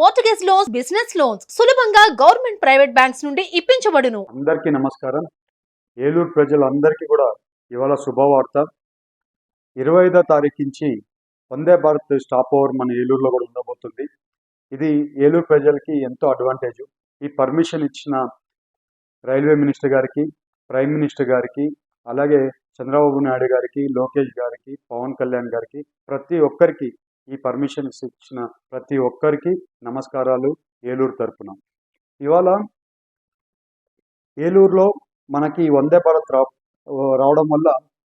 Mortgage loans business loans సులభంగా government private banks నుండి ఇప్పించబడును. అందరికీ నమస్కారం. ఏలూరు ప్రజలందరికీ కూడా ఇవాళ శుభవార్త. ఇరవై ఐదో తారీఖు నుంచి వందే భారత్ స్టాప్ ఓవర్ మన ఏలూరులో కూడా ఉండబోతుంది. ఇది ఏలూరు ప్రజలకి ఎంతో అడ్వాంటేజ్. ఈ పర్మిషన్ ఇచ్చిన రైల్వే మినిస్టర్ గారికి ప్రైమ్ మినిస్టర్ గారికి అలాగే చంద్రబాబు నాయుడు గారికి లోకేష్ గారికి పవన్ కళ్యాణ్ గారికి ప్రతి ఒక్కరికి ఈ పర్మిషన్ ఇచ్చిన ప్రతి ఒక్కరికి నమస్కారాలు ఏలూరు తరపున. ఇవాళ ఏలూరులో మనకి వందే భారత్ రా రావడం వల్ల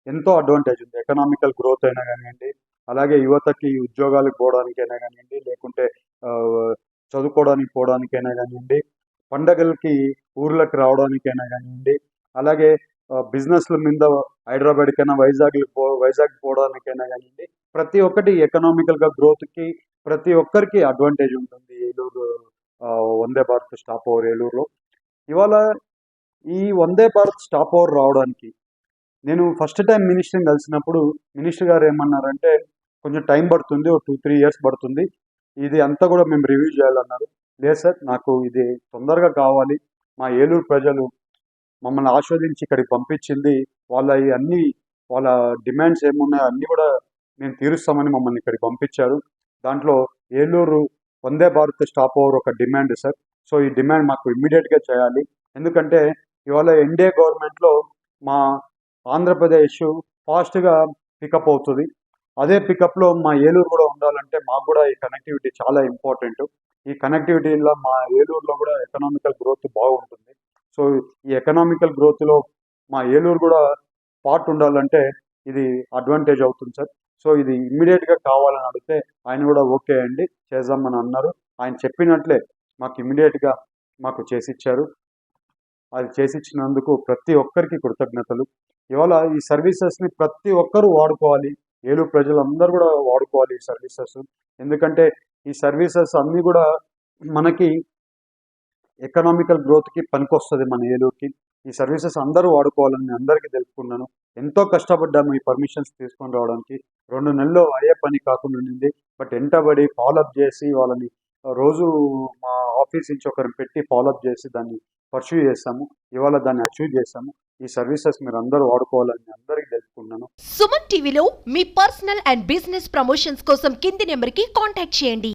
ఎంతో అడ్వాంటేజ్ ఉంది. ఎకనామికల్ గ్రోత్ అయినా కానివ్వండి అలాగే యువతకి ఉద్యోగాలకు పోవడానికైనా కానివ్వండి లేకుంటే చదువుకోవడానికి పోవడానికైనా కానివ్వండి పండగలకి ఊర్లకు రావడానికైనా కానివ్వండి అలాగే బిజినెస్ల మీద హైదరాబాద్కైనా వైజాగ్ పో వైజాగ్ పోవడానికైనా కానివ్వండి ప్రతి ఒక్కటి ఎకనామికల్గా గ్రోత్కి ప్రతి ఒక్కరికి అడ్వాంటేజ్ ఉంటుంది. ఏలూరు వందే భారత్ స్టాప్ ఓవర్ ఏలూరులో. ఇవాళ ఈ వందే భారత్ స్టాప్ ఓవర్ రావడానికి నేను ఫస్ట్ టైం మినిస్టర్ని కలిసినప్పుడు మినిస్టర్ గారు ఏమన్నారంటే కొంచెం టైం పడుతుంది ఒక టూ త్రీ ఇయర్స్ పడుతుంది. ఇది అంతా కూడా మేము రివ్యూ చేయాలన్నారు. లేదు సార్ నాకు ఇది తొందరగా కావాలి. మా ఏలూరు ప్రజలు మమ్మల్ని ఆస్వాదించి ఇక్కడికి పంపించింది. వాళ్ళ అన్ని వాళ్ళ డిమాండ్స్ ఏమున్నాయో అన్నీ కూడా మేము తీరుస్తామని మమ్మల్ని ఇక్కడికి పంపించారు. దాంట్లో ఏలూరు వందే భారత్ స్టాప్ ఓవర్ ఒక డిమాండ్ సార్. సో ఈ డిమాండ్ మాకు ఇమ్మీడియట్గా చేయాలి. ఎందుకంటే ఇవాళ ఎన్డీఏ గవర్నమెంట్లో మా ఆంధ్రప్రదేశ్ ఫాస్ట్గా పికప్ అవుతుంది. అదే పికప్లో మా ఏలూరు కూడా ఉండాలంటే మాకు కూడా ఈ కనెక్టివిటీ చాలా ఇంపార్టెంట్. ఈ కనెక్టివిటీలో మా ఏలూరులో కూడా ఎకనామికల్ గ్రోత్ బాగుంటుంది. సో ఈ ఎకనామికల్ గ్రోత్లో మా ఏలూరు కూడా పార్ట్ ఉండాలంటే ఇది అడ్వాంటేజ్ అవుతుంది సార్. సో ఇది ఇమ్మీడియట్గా కావాలని అడిగితే ఆయన కూడా ఓకే అండి చేద్దామని అన్నారు. ఆయన చెప్పినట్లే మాకు ఇమ్మీడియట్గా మాకు చేసిచ్చారు. అది చేసిచ్చినందుకు ప్రతి ఒక్కరికి కృతజ్ఞతలు. ఇవాళ ఈ సర్వీసెస్ని ప్రతి ఒక్కరూ వాడుకోవాలి. ఏలూరు ప్రజలందరూ కూడా వాడుకోవాలి ఈ సర్వీసెస్ ఎందుకంటే ఈ సర్వీసెస్ అన్నీ కూడా మనకి ఎకనామికల్ గ్రోత్కి పనికొస్తుంది మన ఏలూరుకి. ఈ సర్వీసెస్ అందరూ వాడుకోవాలని అందరికీ తెలుపుకున్నాను ఎంతో కష్టపడ్డాము ఈ పర్మిషన్స్ తీసుకొని రావడానికి. రెండు నెలల్లో అయ్యే పని కాకుండా ఉండింది. బట్ ఎంటబడి ఫాలోఅప్ చేసి వాళ్ళని రోజు మా ఆఫీస్ నుంచి ఒకరిని పెట్టి ఫాలోఅప్ చేసి దాన్ని పర్సూ చేస్తాము. ఇవాళ దాన్ని అచీవ్ చేస్తాము. ఈ సర్వీసెస్ మీరు అందరూ వాడుకోవాలని అందరికీ తెలుపుకున్నాను సుమన్ టీవీలో మీ పర్సనల్ అండ్ బిజినెస్ ప్రమోషన్స్ కోసం కింది నెంబర్కి కాంటాక్ట్ చేయండి.